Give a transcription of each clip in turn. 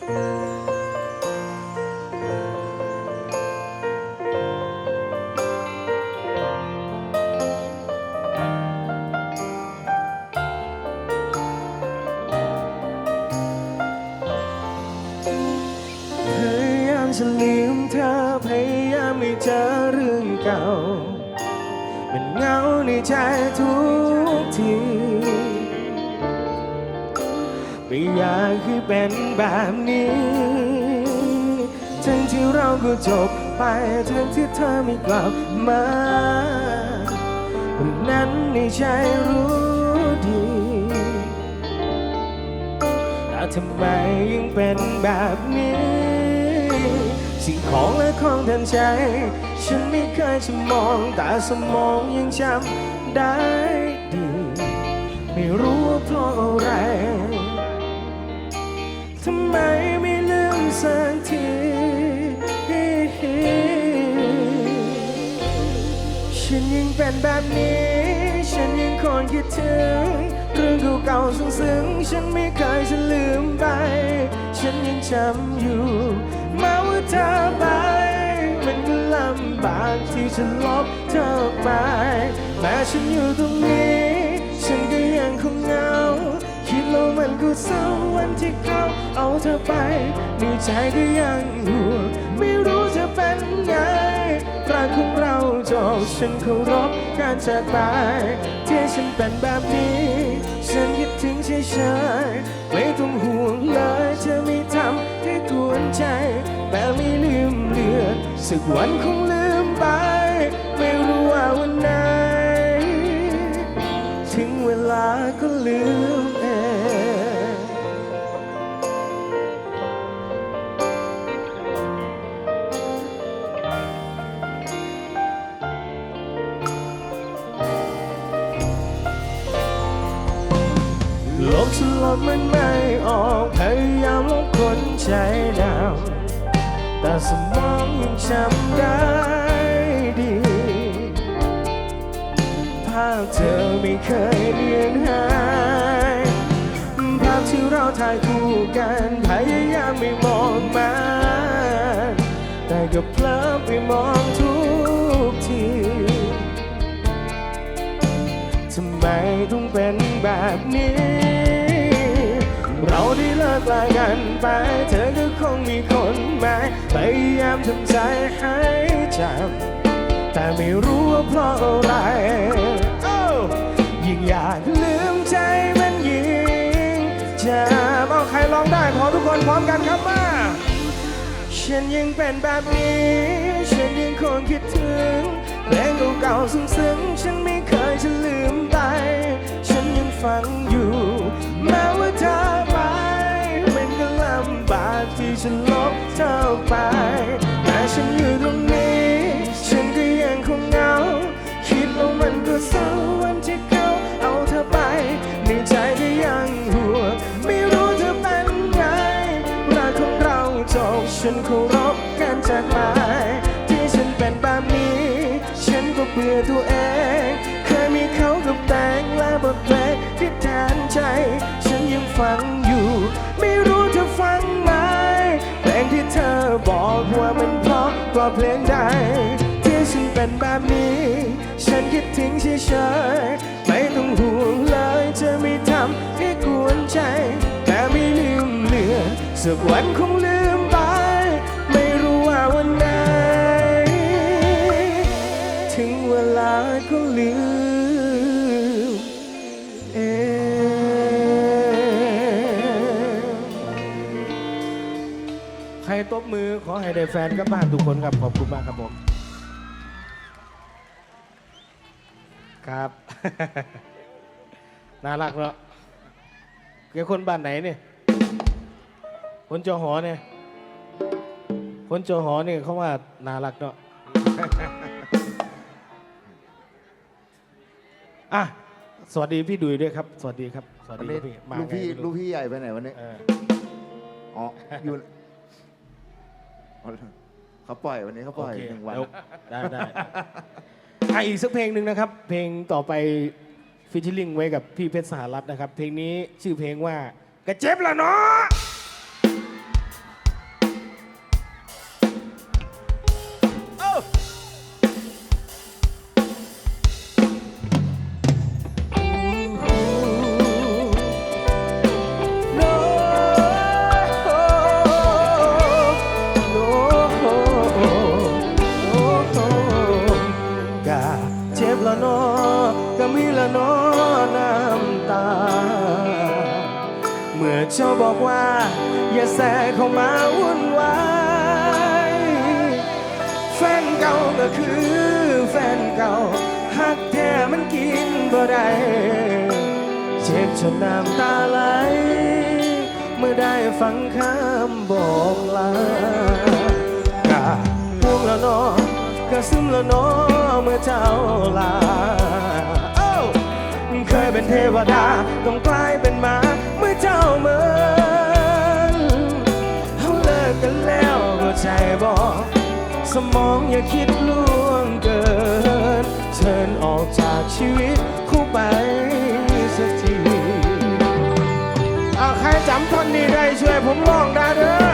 พ เป็นแบบนี้ ทั้งที่เราก็จบไป ทั้งที่เธอไม่กลับมาเรื่องนั้นในใจรู้ดีแต่ทำไมยังเป็นแบบนี้ สิ่งของและของทันใจ ฉันไม่เคยจะมองแต่สมองยังจำได้ดี ไม่รู้ว่าเพราะอะไร ทำไมไม่ลืมสักทีฉันยังเป็นแบบนี้ ฉันยังคอยคิดถึงเรื่องเก่าๆซึ้งๆฉันไม่เคยจะลืมไป ฉันยังจำอยู่แม้ว่าเธอไป มันก็ลำบากที่จะลบเธอไป แม้ฉันอยู่ตรงนี้ มันก็เศร้าวันที่เขาเอาเธอไปในใจก็ยังห่วงไม่รู้จะเป็นไงรักของเราจบฉันเคารพการจากไปที่ฉันเป็นแบบนี้ ฉันคิดถึงเฉยๆไม่ต้องห่วงเลยจะไม่ทำให้กวนใจ แต่ไม่ลืมเลือนสักวันคงลืมไป ไม่รู้ว่าวันไหน ถึงเวลาก็ลืม เองลบมันไม่ออกพยายามลบคนใจดำแต่สมองยังจำได้ดีภาพเธอไม่เคยเลือนหายภาพที่เราถ่ายคู่กันพยายามไม่มองมันแต่ก็เพลิดไปมองทุกทีทำไมต้องเป็นแบบนี้ กลากันไป เธอก็คงมีคนใหม่พยายามทำใจให้จำแต่ไม่รู้ว่าเพราะอะไร ยิ่งอยากลืมใจมันยิ่งจะเอาใครร้องได้ขอทุกคนพร้อมกันครับมาฉันยังเป็นแบบนี้ ฉันยังคงคิดถึงเพลงเก่าๆซึ้งๆ ฉันไม่เคยจะลืมไป ฉันยังฟังอยู่แม้ว่าเธอ ฉันลบเธอไป แต่ฉันอยู่ตรงนี้ ฉันก็ยังคง กว่าเพลงใดที่ฉันเป็นแบบนี้ ฉันคิดถึงเฉยๆไม่ต้องห่วงเลยจะไม่ทำให้กวนใจ แต่ไม่ลืมเลือนสักวันคงลืม มือขอให้ได้แฟนกลับบ้านทุกคนครับขอบคุณมากครับผม ครับ น่ารักเนาะแกคนบ้านไหนเนี่ย คนจอหอเนี่ย คนจอหอเนี่ยเขาว่าน่ารักเนาะ อะ สวัสดีพี่ดุยด้วยครับ สวัสดีครับ สวัสวันดีนี้ครับพี่มาลูกไงพี่ไม่ลูรู้กพี่ใหญ่ไปไหนวันนี้เออ อ๋ออยู่อ๋อ เขาปล่อยวันนี้เขาปล่อยโอเคหนึ่งวันเดี๋ยวได้ได้อะอีกสักเพลงหนึ่งนะครับ เพลงต่อไปฟิชชิลิงไว้กับพี่เพชรสหรัฐนะครับ เพลงนี้ชื่อเพลงว่ากระเจ็บละเนาะ มันกินบ่ได้เจ็บจนน้ำตาไหล เมื่อได้ฟังคำบอกลากะห่วงแล้วนอกระซึมแล้วนอเมื่อเจ้าลาโอ้เคยเป็นเทวดาต้องกลายเป็นหมาเมื่อเจ้าเมือนเขาเลิกกันแล้วก็ใจบอก สมองอย่าคิดล่วงเกิน เชิญออกจากชีวิตคู่ไปสักทีเอาใครจำท่อนนี้ได้ช่วยผมร้องได้เด้อ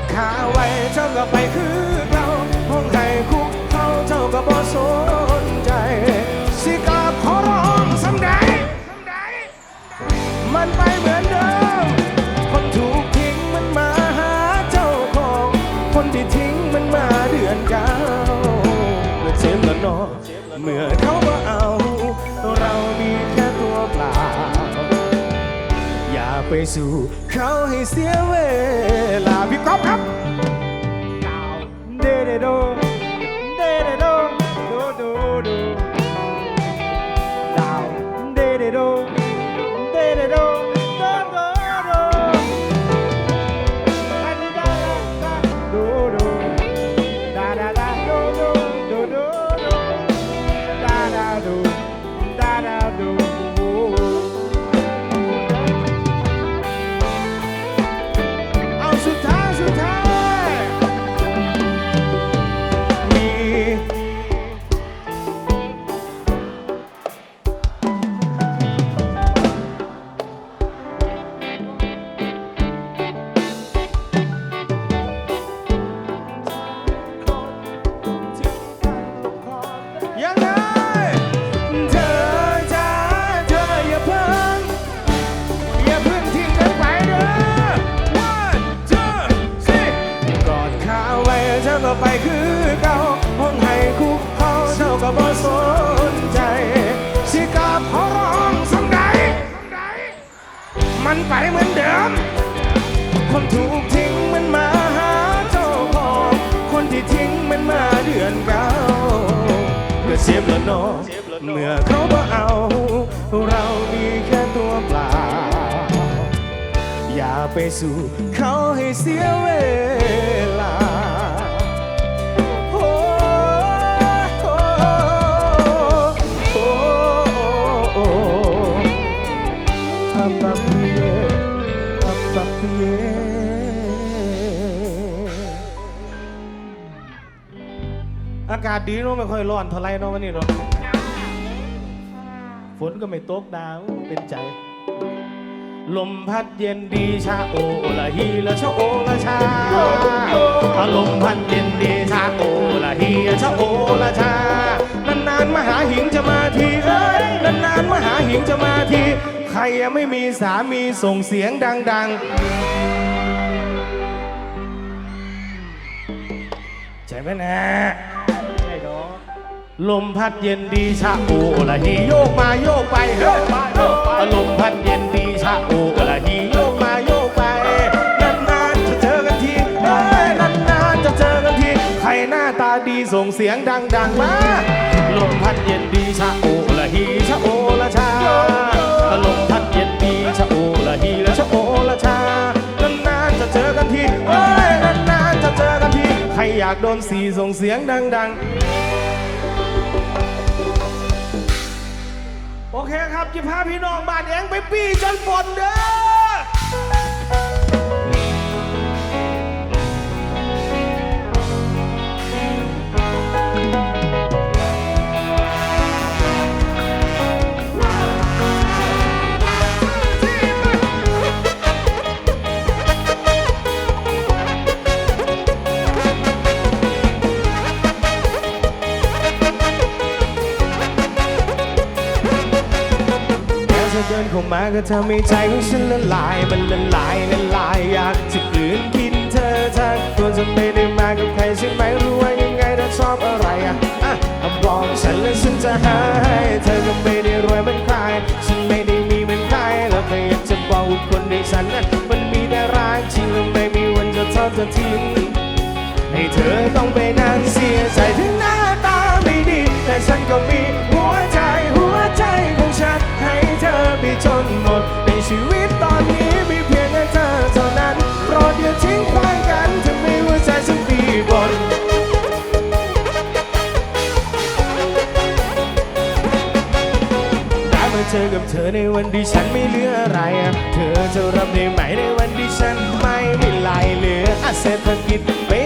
ดขาไว้เจ้าก็ไปคือเขาห้องให้คุกเขาเจ้าก็บ่สนใจ สิกาบขอร้องสำใดมันไปเหมือนเดิม คนถูกทิ้งมันมาหาเจ้าของ คนที่ทิ้งมันมาเดือนเก้าเมื่อเจ็บแล้วนอเมื่อเขามาเอา ไปสู่เขาให้เสียเวลาพี่ก๊อฟครับเดเดโด คนถูกทิ้งมันมาหาเจ้าของคนที่ทิ้งมันมาเดือนเก่าเมื่อเสียบแล้วนอเมื่อเขาบ่เอา เรามีแค่ตัวเปล่า อย่าไปสู่เขาให้เสียเวลา อากาศดีเนาะไม่ค่อยร้อนเท่าไรเนาะวันนี้เนาะฝนก็ไม่ตกดาวเป็นใจ ลมพัดเย็นดีชาโอละฮีละชะโอละชาอารมณ์พัดเย็นดีชาโอละฮีละชะโอละชานานๆมาหาหิงจะมาทีเอ้ยนานๆมาหาหิงจะมาที ใครยังไม่มีสามีส่งเสียงดัง ๆ ใจไหมนะไอ้ดอก ลมพัดเย็นดีชะโอละฮีโยกมาโยกไปเฮ้ยลมพัดเย็นดีชะโอละฮีโยกมาโยกไปนานๆจะเจอกันทีเฮ้ยนานๆจะเจอกันทีใครหน้าตาดีส่งเสียงดังๆมาลมพัดเย็นดีชะโอละฮีชะโอละชาลมพัดเย็นดีชะโอละฮีละชะโอละชานานๆจะเจอกันทีเฮ้ยนานๆจะเจอกันทีใครอยากโดนสีส่งเสียงดังๆ โอเคครับจะพาพี่น้องบ้านเองไปปี้จนฝนเด้อ ก็ทำให้ใจของฉันละลาย มันละลายละลายอยากจะกลืนกินเธอทั้งตัวจะไม่ได้มากับใครใช่ไหมรู้ว่ายังไงเธอชอบอะไรอะอะบอกฉันแล้วฉันจะหาให้เธอก็ไม่ได้รวยเหมือนใครฉันไม่ได้มีเหมือนใครแล้วก็อยากจะบอกว่าคนในฉันนั้นมันมีแต่รักจริงแล้วไม่มีวันจะทอดจะทิ้งให้เธอต้องไปนั่งเสียใจถึงหน้าตาไม่ดี แต่ฉันก็มี ชีวิตตอนนี้มีเพียงแค่เธอเท่านั้นโปรดอย่าทิ้งควายกันถ้าไม่หัวใจฉันปีบนได้มาเจอกับเธอในวันที่ฉันไม่เหลืออะไร เธอจะรับได้ไหมในวันที่ฉันไม่มีลายเหลืออะเศรษฐกิจไม่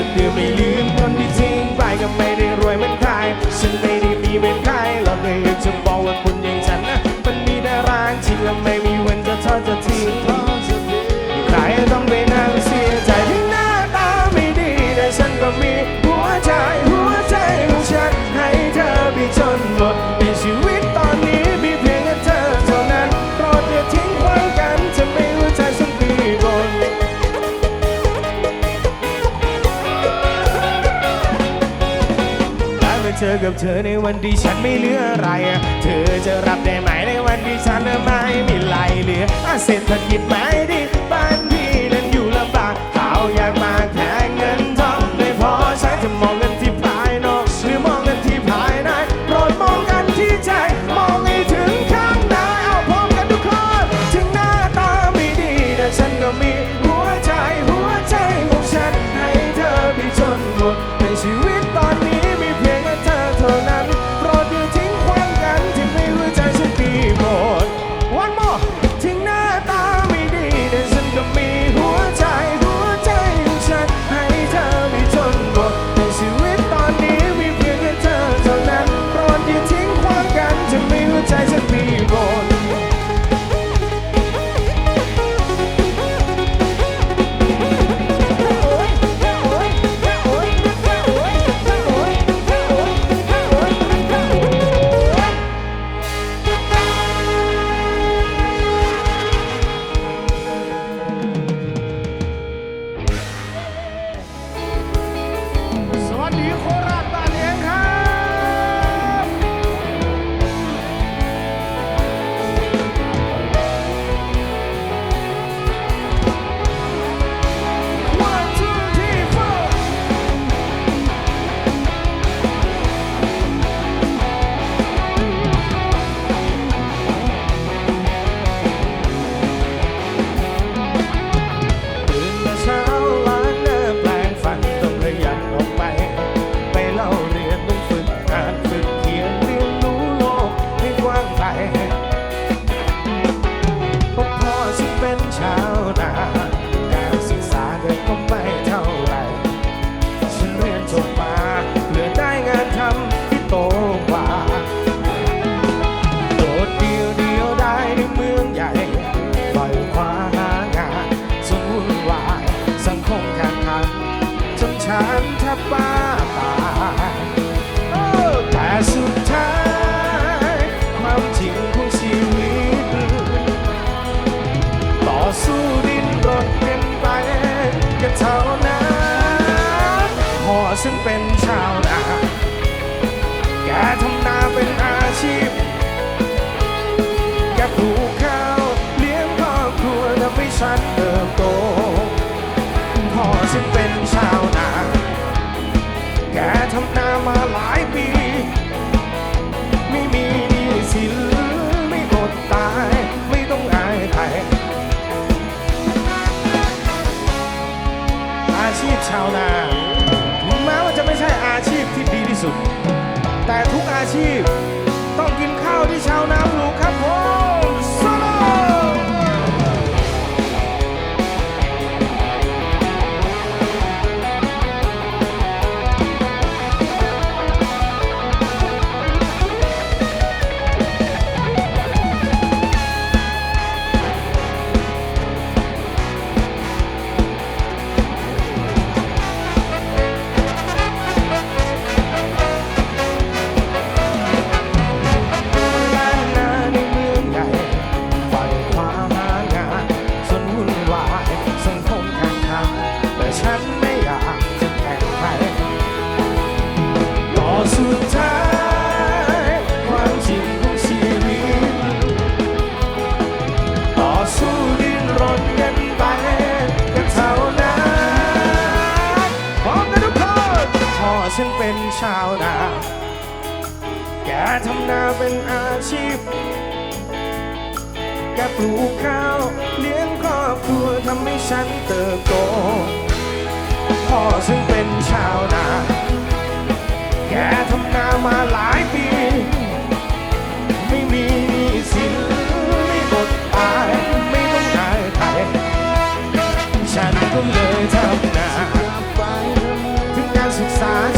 ฉันเดียวไม่ลืมคนที่ทิ้งไปก็ไม่ได้รวยเหมือนใครฉันไม่ได้มีเป็นใครเราเลยจะบอกว่า เจอกับเธอในวันที่ฉันไม่เหลืออะไร เธอจะรับได้ไหมในวันที่ฉันไม่มีไหลเหลืออะเศรษฐกิจไม่ดีบ้านพี่นั้นอยู่ลำบากเขาอยากมาแข่งเงินทองไม่พอใช้จะมองกันที่ภายนอกหรือมองกันที่ภายในโปรดมองกันที่ใจมองให้ถึงข้างในเอาพร้อมกันทุกคนถึงหน้าตาไม่ดีแต่ฉันก็มีหัวใจหัวใจของฉันให้เธอไปจนหมดในชีวิตตอนนี้ ฉันถ้าป้า อาชีพ ต้องกินข้าวที่ชาวนาปลูก ฉันเป็นชาวนาแกทำนาเป็นอาชีพ แกปลูกข้าวเลี้ยงครอบครัวทำให้ฉันเติบโต พ่อซึ่งเป็นชาวนา แกทำนามาหลายปี ไม่มีสินไม่อดตาย ไม่ต้องนายไครฉันก็เลยทำนา ถึงการศึกษา